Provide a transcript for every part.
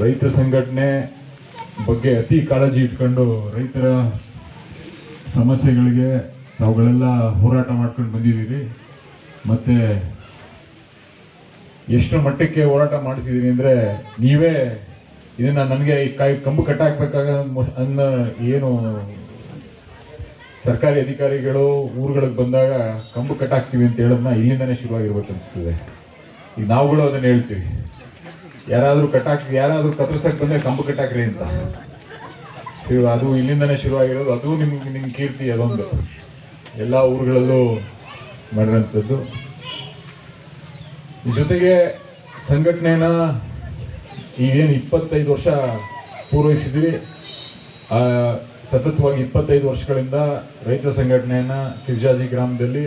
ರೈತ ಸಂಘಟನೆ ಬಗ್ಗೆ ಅತಿ ಕಾಳಜಿ ಇಟ್ಕೊಂಡು ರೈತರ ಸಮಸ್ಯೆಗಳಿಗೆ ನಾವುಗಳೆಲ್ಲ ಹೋರಾಟ ಮಾಡ್ಕೊಂಡು ಬಂದಿದ್ದೀರಿ. ಮತ್ತು ಎಷ್ಟು ಮಟ್ಟಕ್ಕೆ ಹೋರಾಟ ಮಾಡಿಸಿದ್ದೀರಿ ಅಂದರೆ ನೀವೇ ಇದನ್ನು ನನಗೆ ಈ ಕಾಯಿ ಕಂಬು ಕಟ್ಟಾಕ್ಬೇಕಾಗ ಅನ್ನೋ ಏನು ಸರ್ಕಾರಿ ಅಧಿಕಾರಿಗಳು ಊರುಗಳಿಗೆ ಬಂದಾಗ ಕಂಬು ಕಟ್ಟಾಕ್ತೀವಿ ಅಂತ ಹೇಳೋದನ್ನ ಇಲ್ಲಿಂದನೇ ಶುರುವಾಗಿರ್ಬೇಕು ಅನಿಸ್ತದೆ ಈಗ ನಾವುಗಳು ಅದನ್ನು ಹೇಳ್ತೀವಿ. ಯಾರಾದ್ರೂ ಕಟ್ಟಾಕ್ ಯಾರಾದರೂ ಕತ್ತರಿಸಕ್ ಬಂದ್ರೆ ಕಂಬ ಕಟ್ಟಾಕ್ರಿ ಅಂತ. ಶಿವ ಅದು ಇಲ್ಲಿಂದನೇ ಶುರುವಾಗಿರೋದು. ಅದು ನಿಮ್ಗೆ ನಿಮ್ಮ ಕೀರ್ತಿ ಅದೊಂದು. ಎಲ್ಲ ಊರುಗಳಲ್ಲೂ ಮಾಡಿರೋಂಥದ್ದು. ಜೊತೆಗೆ ಸಂಘಟನೆನ ಈಗೇನು ಇಪ್ಪತ್ತೈದು ವರ್ಷ ಪೂರೈಸಿದ್ವಿ ಸತತವಾಗಿ ಇಪ್ಪತ್ತೈದು ವರ್ಷಗಳಿಂದ ರೈತ ಸಂಘಟನೆಯನ್ನ ಕಿರ್ಜಾಜಿ ಗ್ರಾಮದಲ್ಲಿ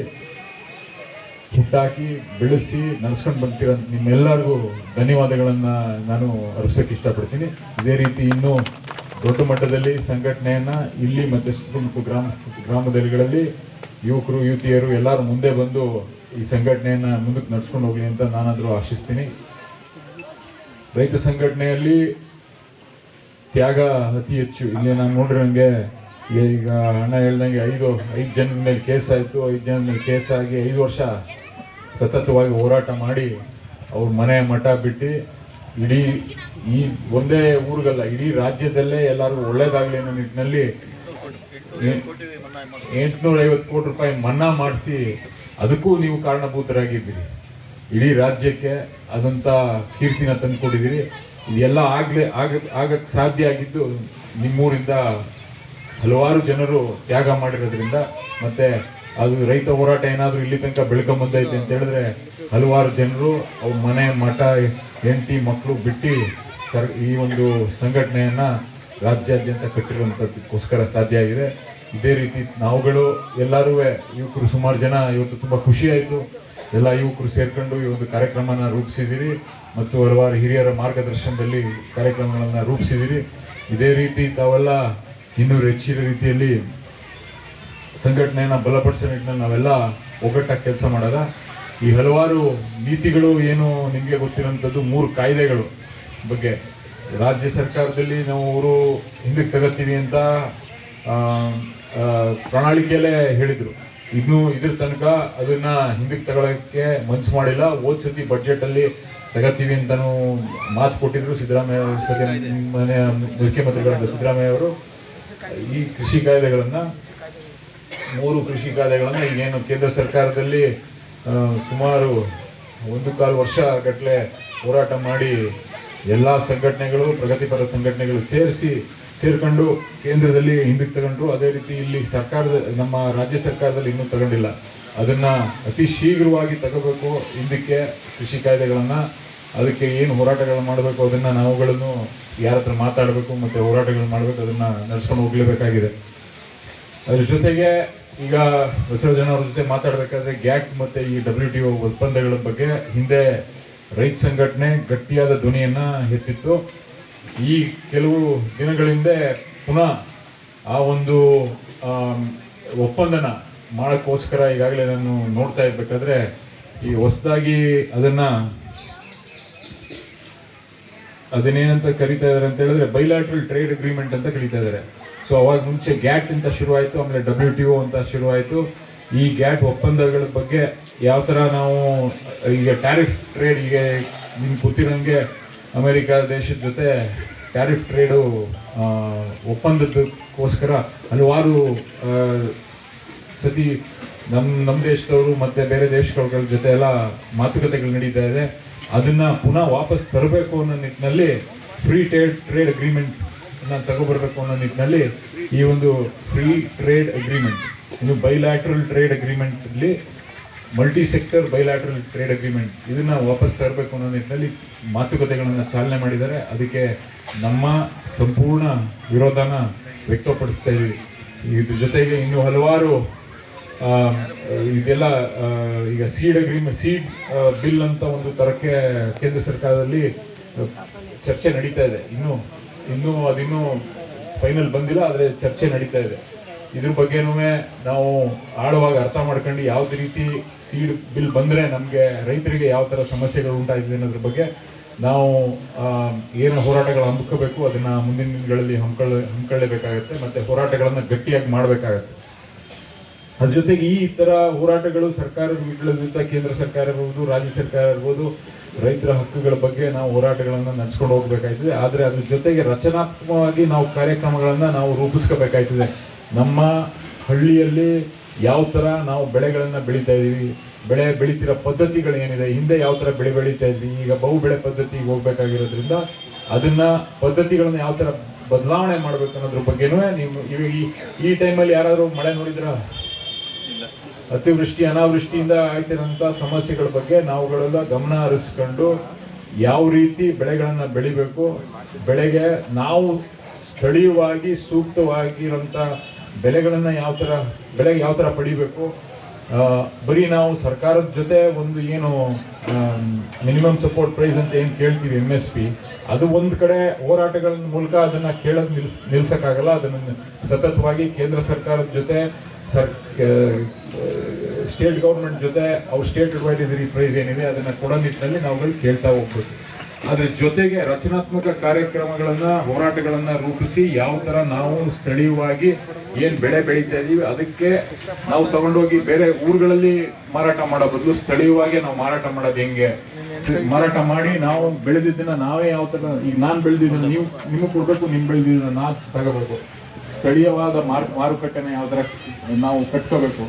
ಹುಟ್ಟಾಕಿ ಬೆಳೆಸಿ ನಡೆಸ್ಕೊಂಡು ಬರ್ತೀರ ನಿಮ್ಮೆಲ್ಲರಿಗೂ ಧನ್ಯವಾದಗಳನ್ನು ನಾನು ಅರ್ಪಿಸೋಕೆ ಇಷ್ಟಪಡ್ತೀನಿ. ಇದೇ ರೀತಿ ಇನ್ನೂ ದೊಡ್ಡ ಮಟ್ಟದಲ್ಲಿ ಸಂಘಟನೆಯನ್ನು ಇಲ್ಲಿ ಮತ್ತು ಸುತ್ತಮುತ್ತ ಗ್ರಾಮ ಗ್ರಾಮದಲ್ಲಿಗಳಲ್ಲಿ ಯುವಕರು, ಯುವತಿಯರು ಎಲ್ಲರೂ ಮುಂದೆ ಬಂದು ಈ ಸಂಘಟನೆಯನ್ನು ಮುಂದಕ್ಕೆ ನಡೆಸ್ಕೊಂಡು ಹೋಗಲಿ ಅಂತ ನಾನಾದರೂ ಆಶಿಸ್ತೀನಿ. ರೈತ ಸಂಘಟನೆಯಲ್ಲಿ ತ್ಯಾಗ ಅತಿ ಹೆಚ್ಚು. ಇಲ್ಲಿ ನಾನು ನೋಡಿರೋಂಗೆ ಈಗ ಅಣ್ಣ ಹೇಳ್ದಂಗೆ ಐದು ಐದು ಜನ ಮೇಲೆ ಕೇಸ್ ಆಯಿತು. ಐದು ಜನ ಮೇಲೆ ಕೇಸ್ ಆಗಿ ಐದು ವರ್ಷ ಸತತವಾಗಿ ಹೋರಾಟ ಮಾಡಿ ಅವ್ರ ಮನೆ ಮಠ ಬಿಟ್ಟು ಇಡೀ ಈ ಒಂದೇ ಊರಿಗಲ್ಲ, ಇಡೀ ರಾಜ್ಯದಲ್ಲೇ ಎಲ್ಲರೂ ಒಳ್ಳೇದಾಗಲಿ ಅನ್ನೋ ನಿಟ್ಟಿನಲ್ಲಿ ಎಂಟುನೂರ ಐವತ್ತು ಕೋಟಿ ರೂಪಾಯಿ ಮನ್ನಾ ಮಾಡಿಸಿ ಅದಕ್ಕೂ ನೀವು ಕಾರಣಭೂತರಾಗಿದ್ದೀರಿ. ಇಡೀ ರಾಜ್ಯಕ್ಕೆ ಅದಂತ ಕೀರ್ತಿನ ತಂದುಕೊಟ್ಟಿದ್ದೀರಿ. ಇದೆಲ್ಲ ಆಗಲೇ ಆಗ ಆಗಕ್ಕೆ ಸಾಧ್ಯ ಆಗಿದ್ದು ನಿಮ್ಮೂರಿಂದ ಹಲವಾರು ಜನರು ತ್ಯಾಗ ಮಾಡಿರೋದ್ರಿಂದ ಮತ್ತೆ ಅದು ರೈತ ಹೋರಾಟ ಏನಾದರೂ ಇಲ್ಲಿ ತನಕ ಬೆಳ್ಕೊಂಬಂದೈತೆ ಅಂತ ಹೇಳಿದ್ರೆ ಹಲವಾರು ಜನರು ಅವ್ರ ಮನೆ ಮಠ ಹೆಂಡತಿ ಮಕ್ಕಳು ಬಿಟ್ಟು ಸರ್ ಈ ಒಂದು ಸಂಘಟನೆಯನ್ನು ರಾಜ್ಯಾದ್ಯಂತ ಕಟ್ಟಿರುವಂಥದ್ದಕ್ಕೋಸ್ಕರ ಸಾಧ್ಯ ಆಗಿದೆ. ಇದೇ ರೀತಿ ನಾವುಗಳು ಎಲ್ಲರೂ ಯುವಕರು ಸುಮಾರು ಜನ ಇವತ್ತು ತುಂಬಾ ಖುಷಿ ಆಯಿತು. ಎಲ್ಲ ಯುವಕರು ಸೇರ್ಕೊಂಡು ಈ ಒಂದು ಕಾರ್ಯಕ್ರಮನ ರೂಪಿಸಿದಿರಿ ಮತ್ತು ಹಲವಾರು ಹಿರಿಯರ ಮಾರ್ಗದರ್ಶನದಲ್ಲಿ ಕಾರ್ಯಕ್ರಮಗಳನ್ನು ರೂಪಿಸಿದಿರಿ ಇದೇ ರೀತಿ ತಾವೆಲ್ಲ ಇನ್ನೂ ಹೆಚ್ಚಿನ ರೀತಿಯಲ್ಲಿ ಸಂಘಟನೆಯನ್ನ ಬಲಪಡಿಸೋ ನಿಟ್ಟಿನಲ್ಲಿ ನಾವೆಲ್ಲ ಒಗ್ಗಟ್ಟಾಗಿ ಕೆಲಸ ಮಾಡೋದ? ಈ ಹಲವಾರು ನೀತಿಗಳು ಏನು ನಿಮಗೆ ಗೊತ್ತಿರೋಂಥದ್ದು ಮೂರು ಕಾಯ್ದೆಗಳು ಬಗ್ಗೆ. ರಾಜ್ಯ ಸರ್ಕಾರದಲ್ಲಿ ನಾವು ಅವರು ಹಿಂದಕ್ಕೆ ತಗೋತೀವಿ ಅಂತ ಪ್ರಣಾಳಿಕೆಯಲ್ಲೇ ಹೇಳಿದರು. ಇನ್ನೂ ಇದ್ರ ತನಕ ಅದನ್ನು ಹಿಂದಕ್ಕೆ ತಗೊಳ್ಳೋಕ್ಕೆ ಮನ್ಸು ಮಾಡಿಲ್ಲ. ಹೋದ ಸತಿ ಬಜೆಟ್ ಅಲ್ಲಿ ತಗೋತೀವಿ ಅಂತಾನು ಮಾತು ಕೊಟ್ಟಿದ್ರು ಸಿದ್ದರಾಮಯ್ಯ ಸದ್ಯ ಮನೆಯ ಮುಖ್ಯಮಂತ್ರಿಗಳಾದ ಸಿದ್ದರಾಮಯ್ಯ ಅವರು. ಈ ಕೃಷಿ ಕಾಯ್ದೆಗಳನ್ನ ಮೂರು ಕೃಷಿ ಕಾಯ್ದೆಗಳನ್ನು ಈಗೇನು ಕೇಂದ್ರ ಸರ್ಕಾರದಲ್ಲಿ ಸುಮಾರು ಒಂದು ಕಾಲು ವರ್ಷ ಗಟ್ಟಲೆ ಹೋರಾಟ ಮಾಡಿ ಎಲ್ಲ ಸಂಘಟನೆಗಳು, ಪ್ರಗತಿಪರ ಸಂಘಟನೆಗಳು ಸೇರಿಸಿ, ಸೇರಿಕೊಂಡು ಕೇಂದ್ರದಲ್ಲಿ ಹಿಂದಕ್ಕೆ ತಗೊಂಡ್ರು. ಅದೇ ರೀತಿ ಇಲ್ಲಿ ಸರ್ಕಾರದ, ನಮ್ಮ ರಾಜ್ಯ ಸರ್ಕಾರದಲ್ಲಿ ಇನ್ನೂ ತಗೊಂಡಿಲ್ಲ. ಅದನ್ನು ಅತಿ ಶೀಘ್ರವಾಗಿ ತಗೋಬೇಕು. ಹಿಂದಕ್ಕೆ ಕೃಷಿ ಕಾಯ್ದೆಗಳನ್ನು, ಅದಕ್ಕೆ ಏನು ಹೋರಾಟಗಳು ಮಾಡಬೇಕು ಅದನ್ನು ನಾವುಗಳನ್ನು ಯಾರ ಹತ್ರ ಮಾತಾಡಬೇಕು ಮತ್ತು ಹೋರಾಟಗಳು ಮಾಡಬೇಕು ಅದನ್ನು ನಡೆಸ್ಕೊಂಡು ಹೋಗಲೇಬೇಕಾಗಿದೆ. ಅದ್ರ ಜೊತೆಗೆ ಈಗ ಬಸವರಾಜನ್ ಅವ್ರ ಜೊತೆ ಮಾತಾಡಬೇಕಾದ್ರೆ ಗ್ಯಾಟ್ ಮತ್ತೆ ಈ ಡಬ್ಲ್ಯೂ ಟಿ ಒಪ್ಪಂದಗಳ ಬಗ್ಗೆ. ಹಿಂದೆ ರೈತ ಸಂಘಟನೆ ಗಟ್ಟಿಯಾದ ಧ್ವನಿಯನ್ನು ಎತ್ತಿತ್ತು. ಈ ಕೆಲವು ದಿನಗಳ ಹಿಂದೆ ಪುನಃ ಆ ಒಂದು ಒಪ್ಪಂದನ ಮಾಡೋಕ್ಕೋಸ್ಕರ ಈಗಾಗಲೇ ನಾನು ನೋಡ್ತಾ ಇರಬೇಕಾದ್ರೆ ಈ ಹೊಸದಾಗಿ ಅದನ್ನ ಅದನ್ನೇನಂತ ಕರಿತಾ ಇದ್ದಾರೆ ಅಂತ ಹೇಳಿದ್ರೆ ಬೈಲಾಟ್ರಲ್ ಟ್ರೇಡ್ ಅಗ್ರಿಮೆಂಟ್ ಅಂತ ಕರಿತಾ ಇದಾರೆ. ಸೊ ಅವಾಗ ಮುಂಚೆ ಗ್ಯಾಟ್ ಅಂತ ಶುರುವಾಯಿತು, ಆಮೇಲೆ ಡಬ್ಲ್ಯೂ ಟಿ ಒ ಅಂತ ಶುರುವಾಯಿತು. ಈ ಗ್ಯಾಟ್ ಒಪ್ಪಂದಗಳ ಬಗ್ಗೆ ಯಾವ ಥರ ನಾವು, ಈಗ ಟ್ಯಾರಿಫ್ ಟ್ರೇಡ್ ಈಗ ನಿಮ್ಗೆ ಗೊತ್ತಿರೋಂಗೆ ಅಮೇರಿಕಾ ದೇಶದ ಜೊತೆ ಟ್ಯಾರಿಫ್ ಟ್ರೇಡು ಒಪ್ಪಂದಕ್ಕೋಸ್ಕರ ಹಲವಾರು ಸತಿ ನಮ್ಮ ನಮ್ಮ ದೇಶದವರು ಮತ್ತು ಬೇರೆ ದೇಶಗಳ ಜೊತೆ ಎಲ್ಲ ಮಾತುಕತೆಗಳು ನಡೀತಾ ಇದೆ. ಅದನ್ನು ಪುನಃ ವಾಪಸ್ ತರಬೇಕು ಅನ್ನೋ ನಿಟ್ಟಿನಲ್ಲಿ ಫ್ರೀ ಟ್ರೇಡ್ ಟ್ರೇಡ್ ಅಗ್ರಿಮೆಂಟ್ ತಗೊಬರ್ಬೇಕು ಅನ್ನೋ ನಿಟ್ಟಿನಲ್ಲಿ ಈ ಒಂದು ಫ್ರೀ ಟ್ರೇಡ್ ಅಗ್ರಿಮೆಂಟ್ ಇದು bilateral trade ಅಗ್ರಿಮೆಂಟಲ್ಲಿ multi sector bilateral trade agreement ಇದನ್ನ ವಾಪಸ್ ತರಬೇಕು ಅನ್ನೋ ನಿಟ್ಟಿನಲ್ಲಿ ಮಾತುಕತೆಗಳನ್ನು ಚಾಲನೆ ಮಾಡಿದ್ದಾರೆ. ಅದಕ್ಕೆ ನಮ್ಮ ಸಂಪೂರ್ಣ ವಿರೋಧನ ವ್ಯಕ್ತಪಡಿಸ್ತಾ ಇದೀವಿ ಇದ್ರ ಜೊತೆಗೆ ಇನ್ನು ಹಲವಾರು ಇದೆಲ್ಲ ಈಗ ಸೀಡ್ ಅಗ್ರಿಮೆಂಟ್ ಸೀಡ್ ಬಿಲ್ ಅಂತ ಒಂದು ತರಕ್ಕೆ ಕೇಂದ್ರ ಸರ್ಕಾರದಲ್ಲಿ ಚರ್ಚೆ ನಡೀತಾ ಇದೆ. ಇನ್ನು ಇನ್ನೂ ಅದಿನ್ನೂ ಫೈನಲ್ ಬಂದಿಲ್ಲ, ಆದರೆ ಚರ್ಚೆ ನಡೀತಾ ಇದೆ. ಇದ್ರ ಬಗ್ಗೆನೂ ನಾವು ಆಳವಾಗಿ ಅರ್ಥ ಮಾಡ್ಕೊಂಡು ಯಾವ್ದು ರೀತಿ ಸೀಡ್ ಬಿಲ್ ಬಂದರೆ ನಮಗೆ ರೈತರಿಗೆ ಯಾವ ಥರ ಸಮಸ್ಯೆಗಳು ಉಂಟಾಗಿದೆ ಅನ್ನೋದ್ರ ಬಗ್ಗೆ ನಾವು ಏನು ಹೋರಾಟಗಳು ಹಮ್ಮಿಕೋಬೇಕು, ಅದನ್ನು ಮುಂದಿನ ದಿನಗಳಲ್ಲಿ ಹಮ್ಕೊಳ್ಳ, ಹಮ್ಕೊಳ್ಳೇಬೇಕಾಗತ್ತೆ, ಮತ್ತು ಹೋರಾಟಗಳನ್ನು ಗಟ್ಟಿಯಾಗಿ ಮಾಡಬೇಕಾಗತ್ತೆ. ಅದ್ರ ಜೊತೆಗೆ ಈ ತರ ಹೋರಾಟಗಳು ಸರ್ಕಾರದ ವಿರುದ್ಧ ಕೇಂದ್ರ ಸರ್ಕಾರ ಇರ್ಬೋದು, ರಾಜ್ಯ ಸರ್ಕಾರ ಇರ್ಬೋದು, ರೈತರ ಹಕ್ಕುಗಳ ಬಗ್ಗೆ ನಾವು ಹೋರಾಟಗಳನ್ನು ನಡೆಸ್ಕೊಂಡು ಹೋಗ್ಬೇಕಾಯ್ತದೆ. ಆದರೆ ಅದ್ರ ಜೊತೆಗೆ ರಚನಾತ್ಮಕವಾಗಿ ನಾವು ಕಾರ್ಯಕ್ರಮಗಳನ್ನು ನಾವು ರೂಪಿಸ್ಕೋಬೇಕಾಯ್ತದೆ. ನಮ್ಮ ಹಳ್ಳಿಯಲ್ಲಿ ಯಾವ ತರ ನಾವು ಬೆಳೆಗಳನ್ನು ಬೆಳೀತಾ ಇದ್ದೀವಿ ಬೆಳೆ ಬೆಳೀತಿರೋ ಪದ್ಧತಿಗಳು ಏನಿದೆ, ಹಿಂದೆ ಯಾವ ತರ ಬೆಳೆ ಬೆಳೀತಾ ಇದ್ವಿ, ಈಗ ಬಹು ಬೆಳೆ ಪದ್ಧತಿಗೆ ಹೋಗ್ಬೇಕಾಗಿರೋದ್ರಿಂದ ಅದನ್ನ ಪದ್ಧತಿಗಳನ್ನ ಯಾವ ತರ ಬದಲಾವಣೆ ಮಾಡ್ಬೇಕು ಅನ್ನೋದ್ರ ಬಗ್ಗೆನೂ ನೀವು ಈ- ಈ ಟೈಮಲ್ಲಿ ಯಾರಾದರೂ ಮಳೆ ನೋಡಿದ್ರ? ಅತಿವೃಷ್ಟಿ, ಅನಾವೃಷ್ಟಿಯಿಂದ ಆಗ್ತಿರೋಂಥ ಸಮಸ್ಯೆಗಳ ಬಗ್ಗೆ ನಾವುಗಳೆಲ್ಲ ಗಮನ ಹರಿಸ್ಕೊಂಡು ಯಾವ ರೀತಿ ಬೆಳೆಗಳನ್ನು ಬೆಳಿಬೇಕು, ಬೆಳೆಗೆ ನಾವು ಸ್ಥಳೀಯವಾಗಿ ಸೂಕ್ತವಾಗಿರೋಂಥ ಬೆಳೆಗಳನ್ನ ಯಾವ ಥರ ಬೆಳೆಗೆ ಯಾವ ಥರ ಪಡಿಬೇಕು ಬರೀ ನಾವು ಸರ್ಕಾರದ ಜೊತೆ ಒಂದು ಏನು ಮಿನಿಮಮ್ ಸಪೋರ್ಟ್ ಪ್ರೈಸ್ ಅಂತ ಏನು ಕೇಳ್ತೀವಿ ಎಂ ಎಸ್ ಪಿ ಅದು ಒಂದು ಕಡೆ ಹೋರಾಟಗಳ ಮೂಲಕ ಅದನ್ನು ಕೇಳೋದು ನಿಲ್ಸ್, ನಿಲ್ಸೋಕ್ಕಾಗಲ್ಲ, ಅದನ್ನು ಸತತವಾಗಿ ಕೇಂದ್ರ ಸರ್ಕಾರದ ಜೊತೆ ಸರ್ ಸ್ಟೇಟ್ ಗೌರ್ಮೆಂಟ್ ಜೊತೆ ಅವ್ರು ಸ್ಟೇಟ್ ಅಡ್ವೈಸರಿ ಪ್ರೈಸ್ ಏನಿದೆ, ಅದನ್ನು ಕೊಡೋ ನಿಟ್ಟಿನಲ್ಲಿ ನಾವುಗಳು ಕೇಳ್ತಾ ಹೋಗ್ಬೋದು. ಅದ್ರ ಜೊತೆಗೆ ರಚನಾತ್ಮಕ ಕಾರ್ಯಕ್ರಮಗಳನ್ನು, ಹೋರಾಟಗಳನ್ನು ರೂಪಿಸಿ ಯಾವ ಥರ ನಾವು ಸ್ಥಳೀಯವಾಗಿ ಏನು ಬೆಳೆ ಬೆಳೀತಾ ಇದ್ದೀವಿ ಅದಕ್ಕೆ ನಾವು ತಗೊಂಡೋಗಿ ಬೇರೆ ಊರುಗಳಲ್ಲಿ ಮಾರಾಟ ಮಾಡೋ ಬದಲು ಸ್ಥಳೀಯವಾಗಿ ನಾವು ಮಾರಾಟ ಮಾಡೋದು ಹೆಂಗೆ? ಮಾರಾಟ ಮಾಡಿ ನಾವು ಬೆಳೆದಿದ್ದನ್ನ ನಾವೇ ಯಾವ ಥರ ಈಗ ನಾನು ಬೆಳೆದಿದ್ದನ್ನ ನೀವು, ನಿಮಗೆ ಕೊಡಬೇಕು ನಿಮ್ಮ ಬೆಳೆದಿದ್ದನ್ನ ನಾ ತಗೋಬೇಕು. ಸ್ಥಳೀಯವಾದ ಮಾರ್ಕ್ ಮಾರುಕಟ್ಟೆನ ಯಾವ ತರ ನಾವು ಕಟ್ಕೋಬೇಕು,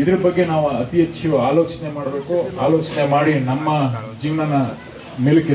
ಇದ್ರ ಬಗ್ಗೆ ನಾವು ಅತಿ ಹೆಚ್ಚು ಆಲೋಚನೆ ಮಾಡಬೇಕು. ಆಲೋಚನೆ ಮಾಡಿ ನಮ್ಮ ಜೀವನನ ಮೇಲಕ್ಕೆ